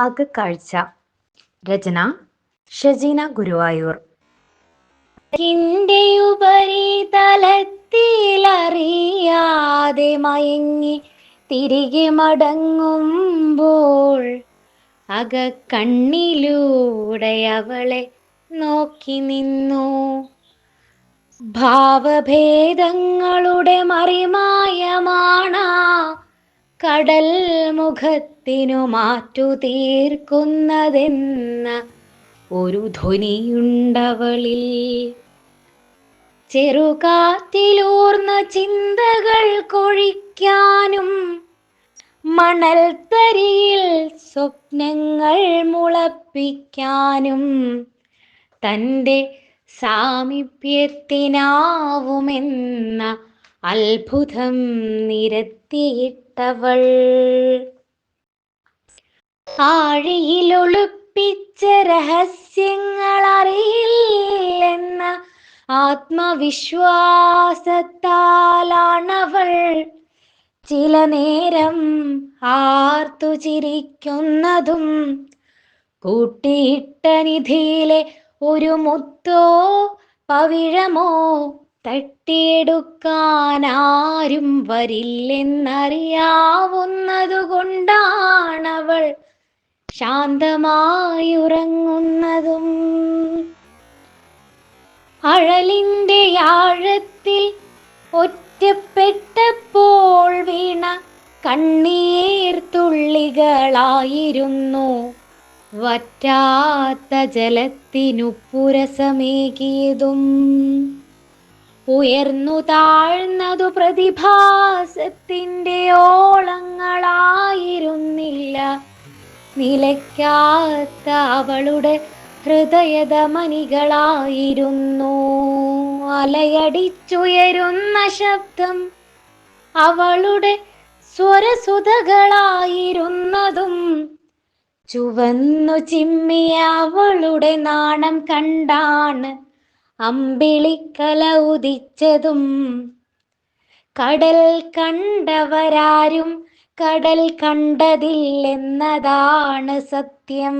അകക്കാഴ്ച രചന ഷജീന ഗുരുവായൂർ. ിന്റെ ഉപരിതലത്തിലറിയാതെ മയങ്ങി തിരികെ മടങ്ങുമ്പോൾ അകക്കണ്ണിലൂടെ അവളെ നോക്കി നിന്നു. ഭാവഭേദങ്ങളുടെ മറിമായമാണ കടൽ മുഖത്തിനു മാറ്റു തീർക്കുന്നതെന്ന ഒരു ധ്വനിയുണ്ടവളിൽ. ചെറുകാറ്റിലൂർന്ന ചിന്തകൾ കൊഴിക്കാനും മണൽത്തരിയിൽ സ്വപ്നങ്ങൾ മുളപ്പിക്കാനും തന്റെ സാമീപ്യത്തിനാവുമെന്ന അത്ഭുതം നിരത്തിയിട്ടവൾ. ആഴിയിലൊളിപ്പിച്ച രഹസ്യങ്ങൾ അറിയില്ലെന്ന ആത്മവിശ്വാസത്താലാണവൾ. ചില നേരം ആർത്തു ചിരിക്കുന്നതും കൂട്ടിയിട്ട നിധിയിലെ ഒരു മുത്തോ പവിഴമോ തട്ടിയെടുക്കാനാരും വരില്ലെന്നറിയാവുന്നതുകൊണ്ടാണവൾ ശാന്തമായുറങ്ങുന്നതും. അഴലിന്റെ ആഴത്തിൽ ഒറ്റപ്പെട്ടപ്പോൾ വീണ കണ്ണീർ തുള്ളികളായിരുന്നു. വറ്റാത്ത ജലത്തിനു പുരസമേകിയതും. ഉയർന്നു താഴ്ന്നതു പ്രതിഭാസത്തിന്റെ ഓളങ്ങളായിരുന്നില്ല. നിലയ്ക്കാത്ത അവളുടെ ഹൃദയധമനികളായിരുന്നു. അലയടിച്ചുയരുന്ന ശബ്ദം അവളുടെ സ്വരസുതകളായിരുന്നതും. ചുവന്നു ചിമ്മിയ അവളുടെ നാണം കണ്ടാണ് അമ്പിളിക്കല ഉദിച്ചതും കടൽ കണ്ടവരാരും കടൽ കണ്ടതില്ലെന്നതാണ് സത്യം.